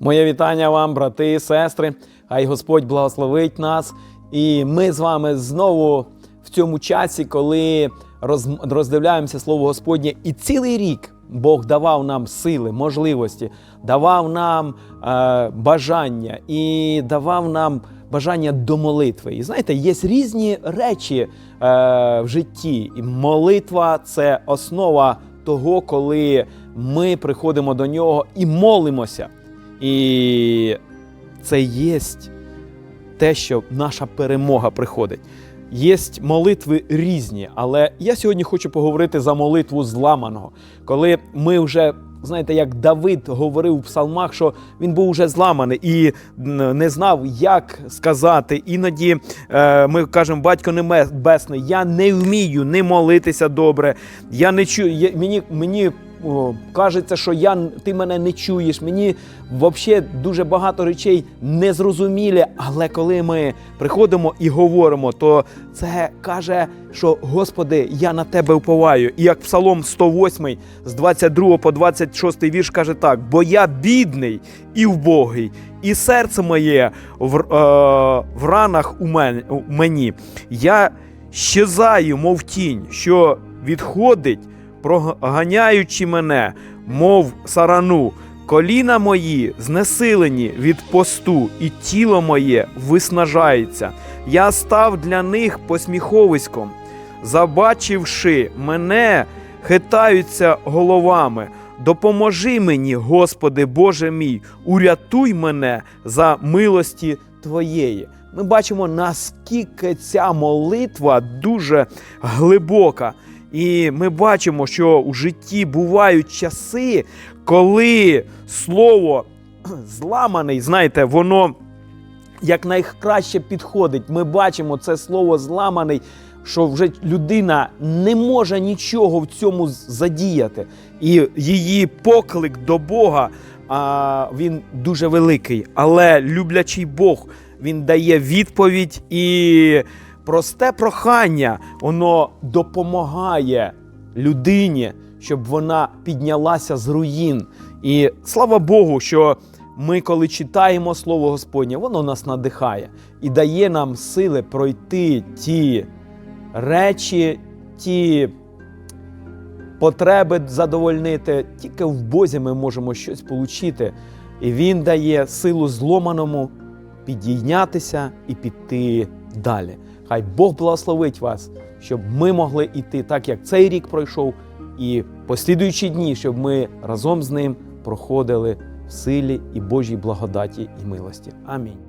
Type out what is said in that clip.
Моє вітання вам, брати і сестри. Хай Господь благословить нас. І ми з вами знову в цьому часі, коли роз- роздивляємося Слово Господнє. І цілий рік Бог давав нам сили, можливості, давав нам е, бажання і давав нам бажання до молитви. І знаєте, є різні речі е, в житті. І молитва це основа того, коли ми приходимо до нього і молимося. І це є те, що наша перемога приходить. Є молитви різні, але я сьогодні хочу поговорити за молитву зламаного, коли ми вже. Знаєте, як Давид говорив у псалмах, що він був уже зламаний і не знав, як сказати. Іноді е, ми кажемо, батько небесний, я не вмію не молитися добре. Я не чую. Я, мені, мені кажеться, що я, ти мене не чуєш. Мені взагалі дуже багато речей незрозумілі. Але коли ми приходимо і говоримо, то це каже, що Господи, я на тебе уповаю. І як Псалом 108 з 22 по 26 вірш каже так: бо я бідний і вбогий, і серце моє в, е, в ранах у мені. Я щезаю, мов тінь, що відходить проганяючи мене, мов сарану, коліна мої знесилені від посту, і тіло моє виснажається. Я став для них посміховиськом. Забачивши мене, хитаються головами. Допоможи мені, Господи Боже мій, урятуй мене за милості Твоєї. Ми бачимо, наскільки ця молитва дуже глибока. І ми бачимо, що у житті бувають часи, коли слово зламаний, знаєте, воно як найкраще підходить. Ми бачимо це слово зламаний, що вже людина не може нічого в цьому задіяти. І її поклик до Бога а, він дуже великий. Але люблячий Бог він дає відповідь і просте прохання, воно допомагає людині, щоб вона піднялася з руїн. І слава Богу, що ми, коли читаємо Слово Господнє, воно нас надихає і дає нам сили пройти ті речі, ті потреби задовольнити. Тільки в Бозі ми можемо щось отримати. І Він дає силу зломаному підійнятися і піти далі. Хай Бог благословить вас, щоб ми могли йти так, як цей рік пройшов, і послідуючі дні, щоб ми разом з ним проходили в силі і Божій благодаті і милості. Амінь.